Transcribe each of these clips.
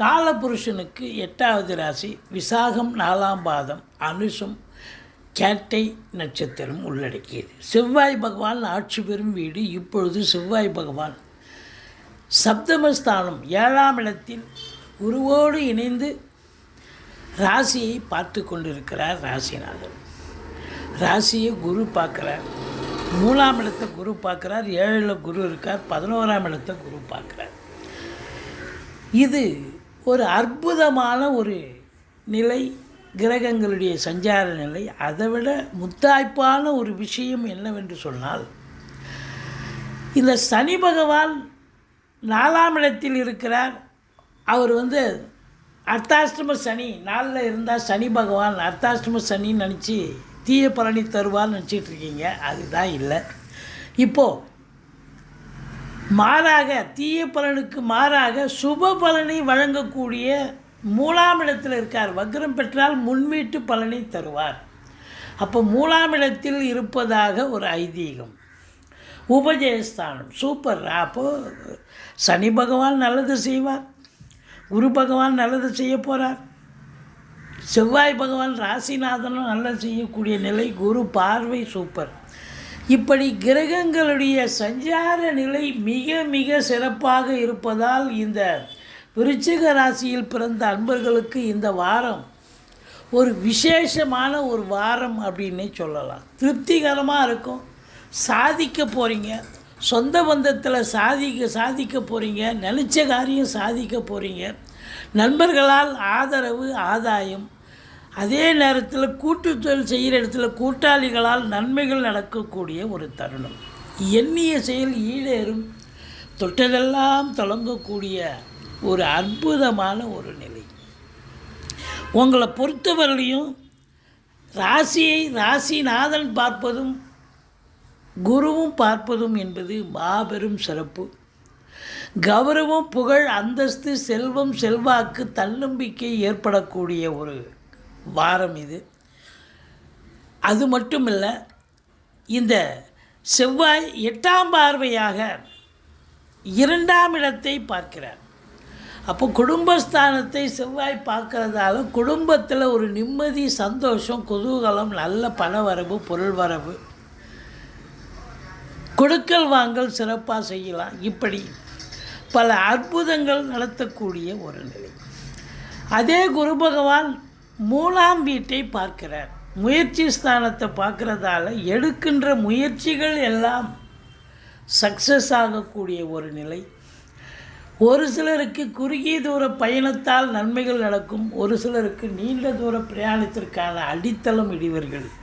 காலபுருஷனுக்கு எட்டாவது ராசி விசாகம் நாலாம் பாதம் அனுஷம் கேட்டை நட்சத்திரம் உள்ளடக்கியது. செவ்வாய் பகவான் ஆட்சி பெறும் வீடு இப்பொழுது செவ்வாய் பகவான் சப்தமஸ்தானம் ஏழாம் இடத்தில் குருவோடு இணைந்து ராசியை பார்த்து கொண்டிருக்கிறார் ராசிநாதன். ராசியை குரு பார்க்குறார். மூணாம் இடத்தை குரு பார்க்குறார் ஏழில் குரு இருக்கார் பதினோராம் இடத்தை குரு பார்க்குறார். இது ஒரு அற்புதமான ஒரு நிலை கிரகங்களுடைய சஞ்சார நிலை. அதை விட முத்தாய்ப்பான ஒரு விஷயம் என்னவென்று சொன்னால் இந்த சனி பகவான் நாலாம் இடத்தில் இருக்கிறார். அவர் வந்து அர்த்தாஷ்டம சனி நாளில் இருந்தால் சனி பகவான் அர்த்தாஷ்டம சனின்னு நினச்சி தீய பலனி தருவான்னு நினச்சிட்ருக்கீங்க அதுதான் இல்லை. இப்போது மாறாக தீய பலனுக்கு மாறாக சுப பலனை வழங்கக்கூடிய மூலாம் இடத்தில் இருக்கார். வக்ரம் பெற்றால் முன்வீட்டு பலனை தருவார். அப்போ மூலாம் இடத்தில் இருப்பதாக ஒரு ஐதீகம். உபஜயஸ்தானம் சூப்பர். அப்போது சனி பகவான் நல்லது செய்வார். குரு பகவான் நல்லது செய்ய போகிறார் செவ்வாய் பகவான் ராசிநாதனும் நல்லது செய்யக்கூடிய நிலை. குரு பார்வை சூப்பர். இப்படி கிரகங்களுடைய சஞ்சார நிலை மிக மிக சிறப்பாக இருப்பதால் இந்த விருச்சிக ராசியில் பிறந்த அன்பர்களுக்கு இந்த வாரம் ஒரு விசேஷமான ஒரு வாரம் அப்படின்னே சொல்லலாம். திருப்திகரமாக இருக்கும். சாதிக்க போகிறீங்க சொந்த பந்தத்தில் சாதிக்க சாதிக்க போகிறீங்க நினச்ச காரியம் சாதிக்க போகிறீங்க நண்பர்களால் ஆதரவு ஆதாயம் அதே நேரத்தில் கூட்டு தொழில் செய்கிற இடத்துல கூட்டாளிகளால் நன்மைகள் நடக்கக்கூடிய ஒரு தருணம். எண்ணிய செயல் ஈடேறும். தொட்டதெல்லாம் தொடங்கக்கூடிய ஒரு அற்புதமான ஒரு நிலை. உங்களை பொறுத்தவரையிலையும் ராசியை ராசிநாதன் பார்ப்பதும் குருவும் பார்ப்பதும் என்பது மாபெரும் சிறப்பு. கௌரவம் புகழ் அந்தஸ்து செல்வம் செல்வாக்கு தன்னம்பிக்கை ஏற்படக்கூடிய ஒரு வாரம் இது. அது மட்டும் இல்லை இந்த செவ்வாய் எட்டாம் பார்வையாக இரண்டாம் இடத்தை பார்க்கிறார். அப்போ குடும்பஸ்தானத்தை செவ்வாய் பார்க்கறதால குடும்பத்தில் ஒரு நிம்மதி சந்தோஷம் குதூகலம் நல்ல பண வரவு பொருள் வரவு கொடுக்கல் வாங்கல் சிறப்பாக செய்யலாம். இப்படி பல அற்புதங்கள் நடத்தக்கூடிய ஒரு நிலை. அதே குரு பகவான் மூலாம் வீட்டை பார்க்கிறார். முயற்சி ஸ்தானத்தை பார்க்குறதால எடுக்கின்ற முயற்சிகள் எல்லாம் சக்ஸஸ் ஆகக்கூடிய ஒரு நிலை. ஒரு சிலருக்கு குறுகிய தூர பயணத்தால் நன்மைகள் நடக்கும். ஒரு சிலருக்கு நீண்ட தூர பிரயாணத்திற்கான அடித்தளம் இடிவர்கள்.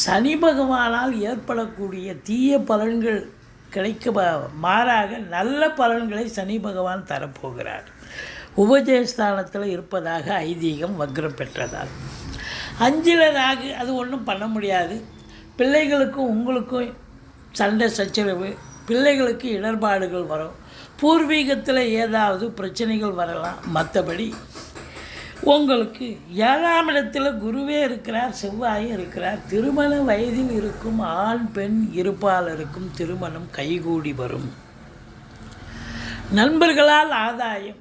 சனி பகவானால் ஏற்படக்கூடிய தீய பலன்கள் கிடைக்க மாறாக நல்ல பலன்களை சனி பகவான் தரப்போகிறார். உபஜயஸ்தானத்தில் இருப்பதாக ஐதீகம் வக்ரம் பெற்றதால். அஞ்சில் ராகு அது ஒன்றும் பண்ண முடியாது. பிள்ளைகளுக்கும் உங்களுக்கும் சண்டை சச்சரவு பிள்ளைகளுக்கு இடர்பாடுகள் வரும். பூர்வீகத்தில் ஏதாவது பிரச்சனைகள் வரலாம். மற்றபடி உங்களுக்கு ஏழாம் இடத்தில் குருவே இருக்கிறார் செவ்வாயும் இருக்கிறார். திருமண வயதில் இருக்கும் ஆண் பெண் இருப்பாளருக்கும் திருமணம் கைகூடி வரும். நண்பர்களால் ஆதாயம்.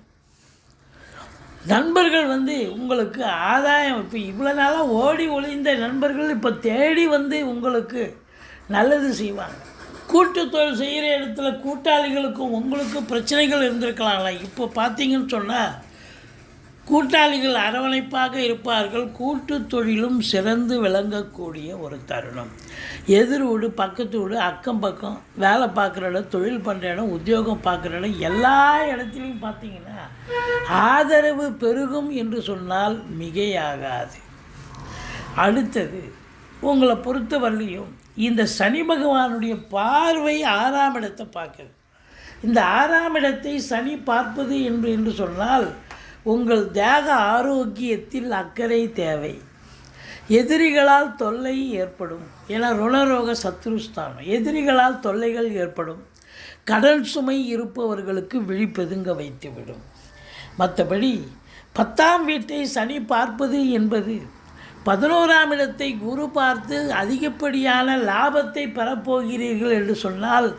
நண்பர்கள் வந்து உங்களுக்கு ஆதாயம். இப்போ இவ்வளோ நாளாக ஓடி ஒளிந்த நண்பர்கள் இப்போ தேடி வந்து உங்களுக்கு நல்லது செய்வாங்க. கூட்டு தொழில் செய்கிற இடத்துல கூட்டாளிகளுக்கும் உங்களுக்கும் பிரச்சனைகள் இருந்திருக்கலாம்ல இப்போ பார்த்தீங்கன்னு சொன்னால் கூட்டாளிகள் அரவணைப்பாக இருப்பார்கள். கூட்டு தொழிலும் சிறந்து விளங்கக்கூடிய ஒரு தருணம். எதிர் வீடு பக்கத்து வீடு அக்கம் பக்கம் வேலை பார்க்குற இடம் தொழில் பண்ணுற இடம் உத்தியோகம் பார்க்குற இடம் எல்லா இடத்துலையும் பார்த்தீங்கன்னா ஆதரவு பெருகும் என்று சொன்னால் மிகையாகாது. அடுத்தது உங்களை பொறுத்தவரையிலையும் இந்த சனி பகவானுடைய பார்வை ஆறாம் இடத்தை பார்க்குது. இந்த ஆறாம் இடத்தை சனி பார்ப்பது என்று என்று சொன்னால் உங்கள் தேக ஆரோக்கியத்தில் அக்கறை தேவை. எதிரிகளால் தொல்லை ஏற்படும். என ருணரோக சத்ருஸ்தானம் எதிரிகளால் தொல்லைகள் ஏற்படும். கடன் சுமை இருப்பவர்களுக்கு விழிப்பெதுங்க வைத்துவிடும். மற்றபடி பத்தாம் வீட்டை சனி பார்ப்பது என்பது பதினோராம் இடத்தை குரு பார்த்து அதிகப்படியான லாபத்தை பெறப்போகிறீர்கள் என்று சொன்னால்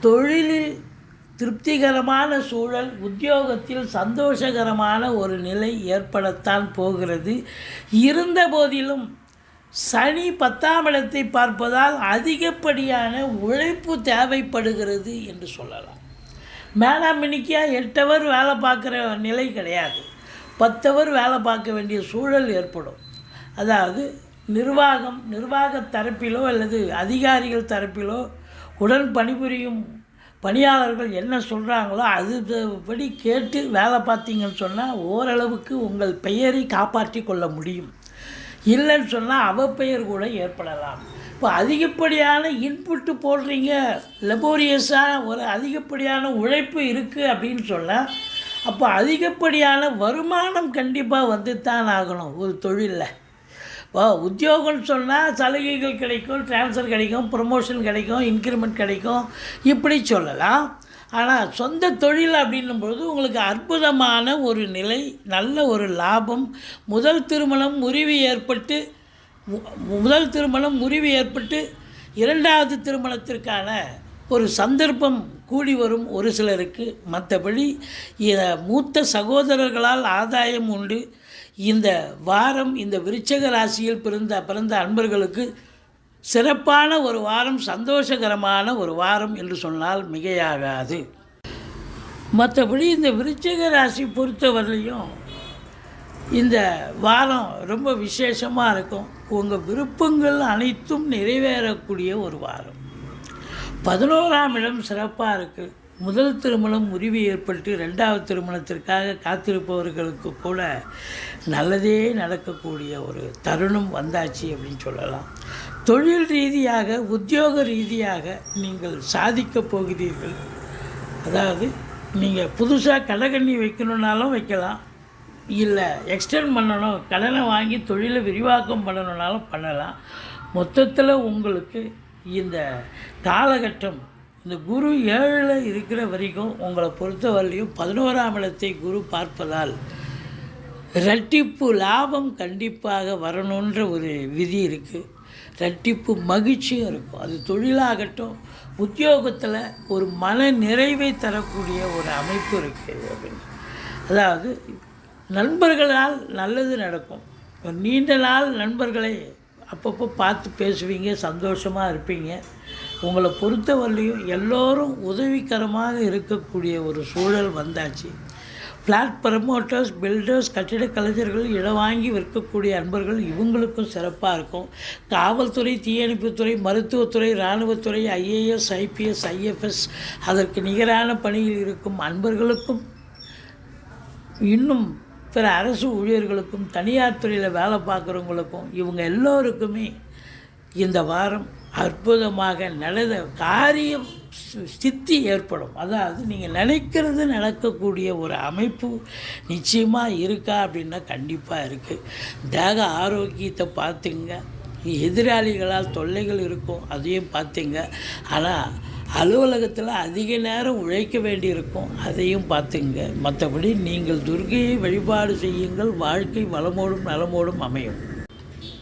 தொழிலில் திருப்திகரமான சூழல் உத்தியோகத்தில் சந்தோஷகரமான ஒரு நிலை ஏற்படத்தான் போகிறது. இருந்த போதிலும் சனி பத்தாம் இடத்தை பார்ப்பதால் அதிகப்படியான உழைப்பு தேவைப்படுகிறது என்று சொல்லலாம். மேனாமினிக்காக எட்டவர் வேலை பார்க்குற நிலை கிடையாது. பத்தவர் வேலை பார்க்க வேண்டிய சூழல் ஏற்படும். அதாவது நிர்வாகம் நிர்வாக தரப்பிலோ அல்லது அதிகாரிகள் தரப்பிலோ உடன் பணிபுரியும் பணியாளர்கள் என்ன சொல்கிறாங்களோ அதுபடி கேட்டு வேலை பார்த்தீங்கன்னு சொன்னால் ஓரளவுக்கு உங்கள் பெயரை காப்பாற்றி கொள்ள முடியும். இல்லைன்னு சொன்னால் அவப்பெயர் கூட ஏற்படலாம். இப்போ அதிகப்படியான இன்புட்டு போடுறீங்க. லெபோரியஸாக ஒரு அதிகப்படியான உழைப்பு இருக்குது அப்படின்னு சொன்னால் அப்போ அதிகப்படியான வருமானம் கண்டிப்பாக வந்து தான் ஆகணும் ஒரு தொழிலில். உத்தியோகம்னு சொன்னால் சலுகைகள் கிடைக்கும் ட்ரான்ஸ்ஃபர் கிடைக்கும் ப்ரொமோஷன் கிடைக்கும் இன்க்ரிமெண்ட் கிடைக்கும். இப்படி சொல்லலாம். ஆனால் சொந்த தொழில் அப்படின்னும் பொழுது உங்களுக்கு அற்புதமான ஒரு நிலை நல்ல ஒரு லாபம். முதல் திருமணம் முறிவு ஏற்பட்டு மு- முதல் திருமணம் முறிவு ஏற்பட்டு இரண்டாவது திருமணத்திற்கான ஒரு சந்தர்ப்பம் கூடி வரும் ஒரு சிலருக்கு. மற்றபடி மூத்த சகோதரர்களால் ஆதாயம் உண்டு. இந்த வாரம் இந்த விருச்சக ராசியில் பிறந்த பிறந்த அன்பர்களுக்கு சிறப்பான ஒரு வாரம் சந்தோஷகரமான ஒரு வாரம் என்று சொன்னால் மிகையாகாது. மற்றபடி இந்த விருச்சக ராசி பொறுத்தவரையிலையும் இந்த வாரம் ரொம்ப விசேஷமாக இருக்கும். உங்கள் விருப்பங்கள் அனைத்தும் நிறைவேறக்கூடிய ஒரு வாரம். பதினோராம் இடம் சிறப்பாக இருக்குது முதல் திருமணம் முறிவு ஏற்பட்டு ரெண்டாவது திருமணத்திற்காக காத்திருப்பவர்களுக்கு கூட நல்லதே நடக்கக்கூடிய ஒரு தருணம் வந்தாச்சு அப்படின்னு சொல்லலாம். தொழில் ரீதியாக உத்தியோக ரீதியாக நீங்கள் சாதிக்கப் போகிறீர்கள். அதாவது நீங்கள் புதுசாக கடகண்ணி வைக்கணுன்னாலும் வைக்கலாம். இல்லை எக்ஸ்டெண்ட் பண்ணணும். கடனை வாங்கி தொழிலை விரிவாக்கம் பண்ணணுன்னாலும் பண்ணலாம். மொத்தத்தில் உங்களுக்கு இந்த காலகட்டம் இந்த குரு ஏழில் இருக்கிற வரைக்கும் உங்களை பொறுத்த வரலையும் பதினோராம் இடத்தை குரு பார்ப்பதால் ரெட்டிப்பு லாபம் கண்டிப்பாக வரணுன்ற ஒரு விதி இருக்குது ரெட்டிப்பு மகிழ்ச்சியும் இருக்கும். அது தொழிலாகட்டும் உத்தியோகத்தில் ஒரு மன நிறைவை தரக்கூடிய ஒரு அமைப்பு இருக்குது அப்படின்னு. அதாவது நண்பர்களால் நல்லது நடக்கும். நீண்ட நாள் நண்பர்களை அப்பப்போ பார்த்து பேசுவீங்க சந்தோஷமாக இருப்பீங்க. உங்களை பொறுத்தவரையும் எல்லோரும் உதவிகரமாக இருக்கக்கூடிய ஒரு சூழல் வந்தாச்சு. ஃப்ளாட் ப்ரமோட்டர்ஸ் பில்டர்ஸ் கட்டிட கலைஞர்கள் இடம் வாங்கி விற்கக்கூடிய அன்பர்கள் இவங்களுக்கும் சிறப்பாக இருக்கும். காவல்துறை தீயணைப்புத்துறை மருத்துவத்துறை இராணுவத்துறை ஐஏஎஸ் ஐபிஎஸ் ஐஎஃப்எஸ் அதற்கு நிகரான பணியில் இருக்கும் அன்பர்களுக்கும் இன்னும் பிற அரசு ஊழியர்களுக்கும் தனியார் துறையில் வேலை பார்க்குறவங்களுக்கும் இவங்க எல்லோருக்குமே இந்த வாரம் அற்புதமாக நடந்த காரியம் சித்தி ஏற்படும். அதாவது நீங்கள் நினைக்கிறது நடக்கக்கூடிய ஒரு அமைப்பு நிச்சயமாக இருக்கா அப்படின்னா கண்டிப்பாக இருக்குது தேக ஆரோக்கியத்தை பார்த்துங்க. எதிராளிகளால் தொல்லைகள் இருக்கும் அதையும் பார்த்துங்க. ஆனால் அலுவலகத்தில் அதிக நேரம் உழைக்க வேண்டியிருக்கும் அதையும் பார்த்துங்க. மற்றபடி நீங்கள் துர்கையை வழிபாடு செய்யுங்கள் வாழ்க்கை வளமோடும் நலமோடும் அமையும்.